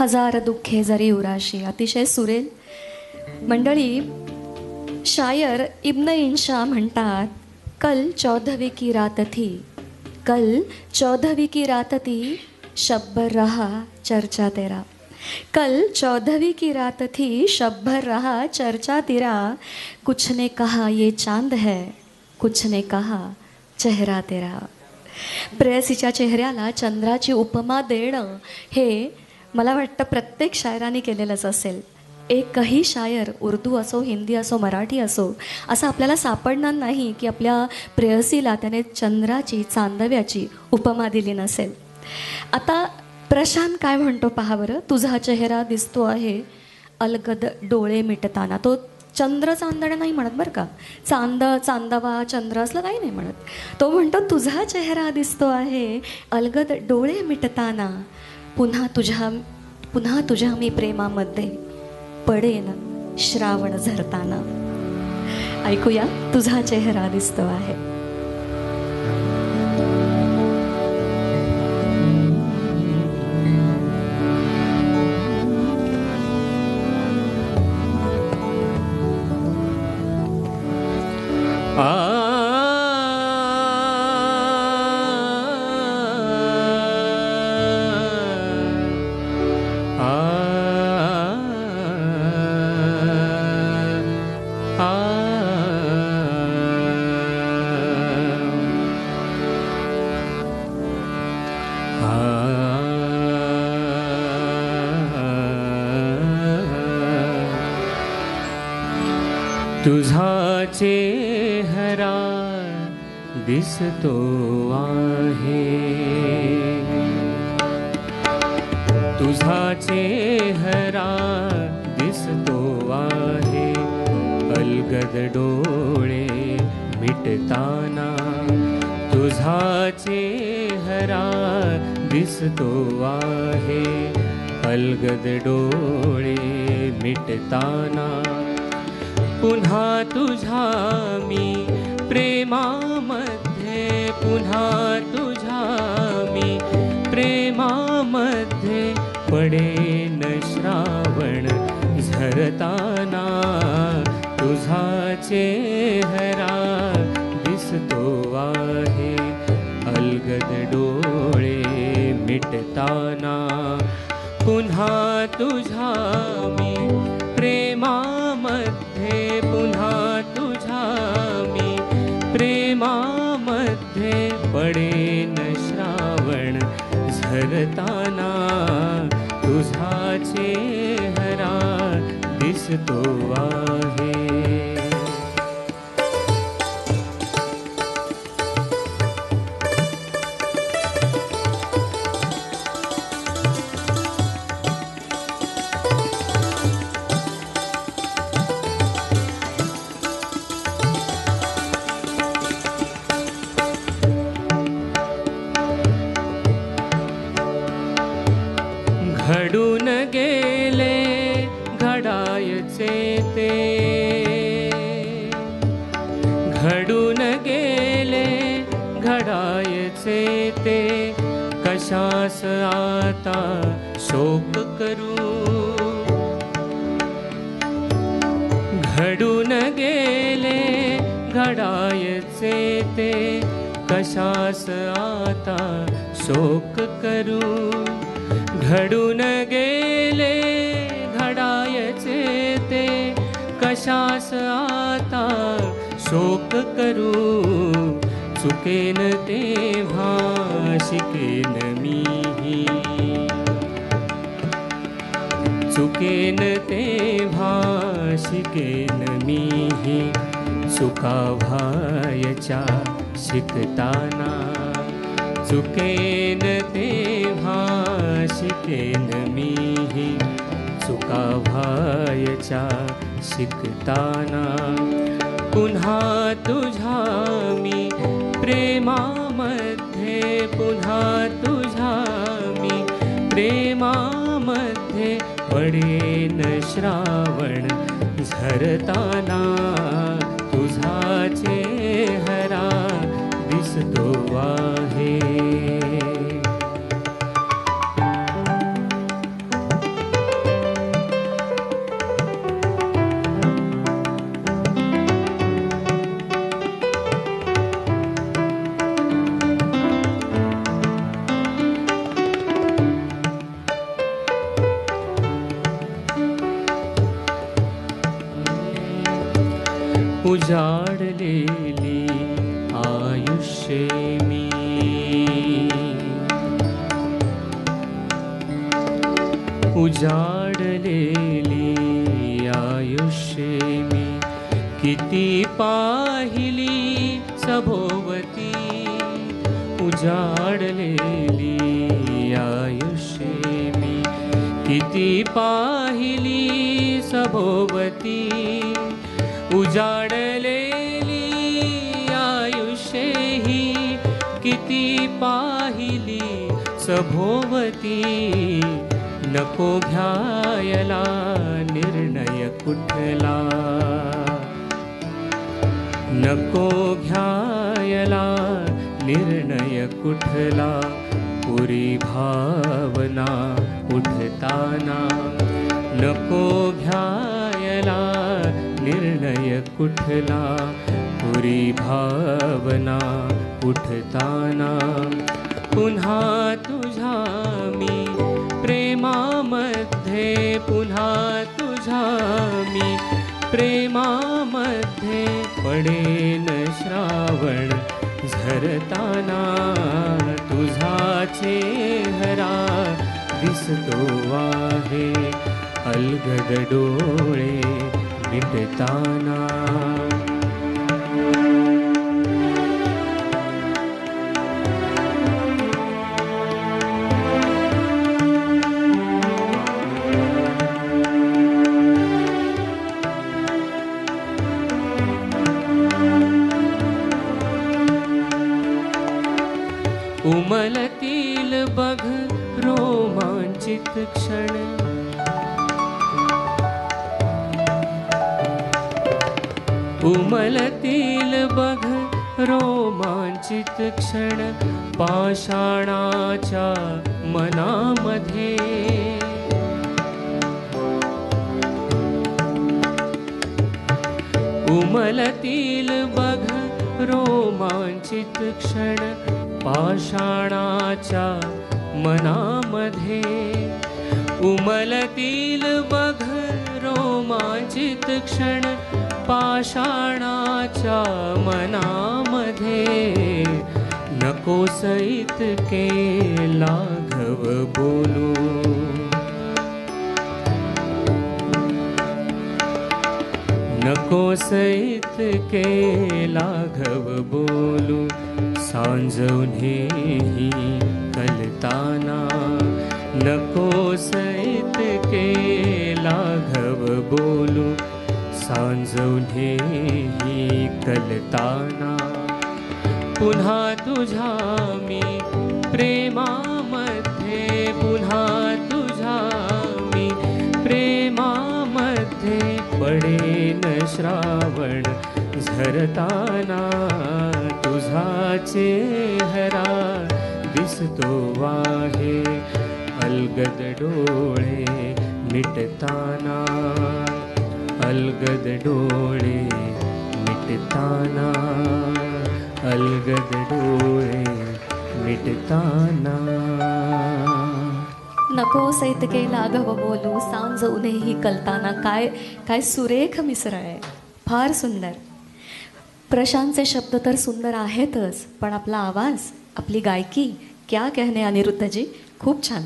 हजार दुःखे जरी उराशी अतिशय सुरेल. मंडळी शायर इब्न इन्शा म्हणतात कल चौधवी की रात थी कल चौधवी की रात थी शब्बर रहा चर्चा तेरा. कल चौधवी की रात थी शब्बर रहा चर्चा तेरा. कुछ ने कहा ये चांद है कुछ ने कहा चेहरा तेरा. प्रेयसीच्या चेहऱ्याला चंद्राची उपमा देणं हे मला वाटतं प्रत्येक शायराने केलेलंच असेल. एकही शायर उर्दू असो हिंदी असो मराठी असो असं आपल्याला सापडणार नाही की आपल्या प्रेयसीला त्याने चंद्राची चांदव्याची उपमा दिली नसेल. आता प्रशांत काय म्हणतो पहा बरं. तुझा चेहरा दिसतो आहे अलगद डोळे मिटताना. तो चंद्र चांदणं नाही म्हणत बरं का. चांद चांदवा चंद्र असलं काही नाही म्हणत. तो म्हणतो तुझा चेहरा दिसतो आहे अलगद डोळे मिटताना. पुन्हा तुझ्या पुन्हा तुझ्या मी प्रेमामध्ये पडेन श्रावण झरताना. ऐकूया तुझा चेहरा दिसतो आहे. तुझा चेहरा दिसतो आहे। तुझा चेहरा दिसतो आहे। अलगद डोळे मिटताना तुझा चेहरा दिसतो आहे। अलगद डोळे मिटताना पुन्हा तुझ्या मी प्रेमामध्ये पुन्हा तुझ्या मी प्रेमामध्ये पडेन श्रावण झरताना. तुझा चेहरा दिसतो आहे अलगद डोळे मिटताना. पुन्हा तुझ्या मा मध्ये पडे न श्रावण झरताना तुझाचे हरा दिसतो आहे. घडून गेले घडायचे ते. घडून गेले घडायचे ते. कशास आता शोक करू? घडून गेले घडायचे ते. कशास आता शोक करू? घडून गेले घडायचे ते कशास आता शोक करू? चुकेन तेव्हा शिकेन मीही। चुकेन तेव्हा शिकेन मीही। चुकाव्हायच्या शिकताना चुकेन तेव्हा शिकेन मीही चुकाव्हायच्या शिकताना पुन्हा तुझ्या मी प्रेमामध्ये पुन्हा तुझ्या मी प्रेमामध्ये पडेन श्रावण झरताना। तुझा चेहरा दिसतो आहे उजाडलेली आयुष्ये मी. उजाडलेली आयुष्ये मी. किती पाहिली सभोवती. उजाडलेली आयुष्ये मी. किती पाहिली सभोवती. उजाडलेली आयुष्ये ही किती पाहिली सभोवती. नको घ्यायला निर्णय कुठला. नको घ्यायला निर्णय कुठला. पुरी भावना उठताना नको घ्या विनय कुठला? पुरी भावना उठताना. पुन्हा तुझा मी प्रेमामध्ये पुन्हा तुझा मी प्रेमामध्ये पडेन श्रावण झरताना. तुझा चेहरा दिसतो आहे अलगद डोळे. मिटताना उमलतील बघ रोमांचित क्षण उमलतील बघ रोमांचित क्षण पाषाणाच्या मनामध्ये. उमलतील बघ रोमांचित क्षण पाषाणाच्या मनामध्ये. उमलतील बघ रोमांचित क्षण पाषाणाच्या मनामध्ये नको सैत के लाघव बोलू. नको सैत के लाघव बोलू. सांजवनेही कलताना नको सैत के लाघव बोलू सांजवनेही कलताना पुन्हा तुझ्या मी प्रेमामध्ये पुन्हा तुझ्या मी प्रेमामध्ये पडेन श्रावण झरताना तुझा चेहरा दिसतो आहे अलगद डोळे मिटताना. अलगद डोळे मिटताना अलगद डोळे मिटताना. नको सैतके लाघव बोलू सांजवनेही कलताना काय काय सुरेख मिसळ आहे. फार सुंदर. प्रशांतचे शब्द तर सुंदर आहेतच पण आपला आवाज आपली गायकी क्या कहने अनिरुद्धजी खूप छान.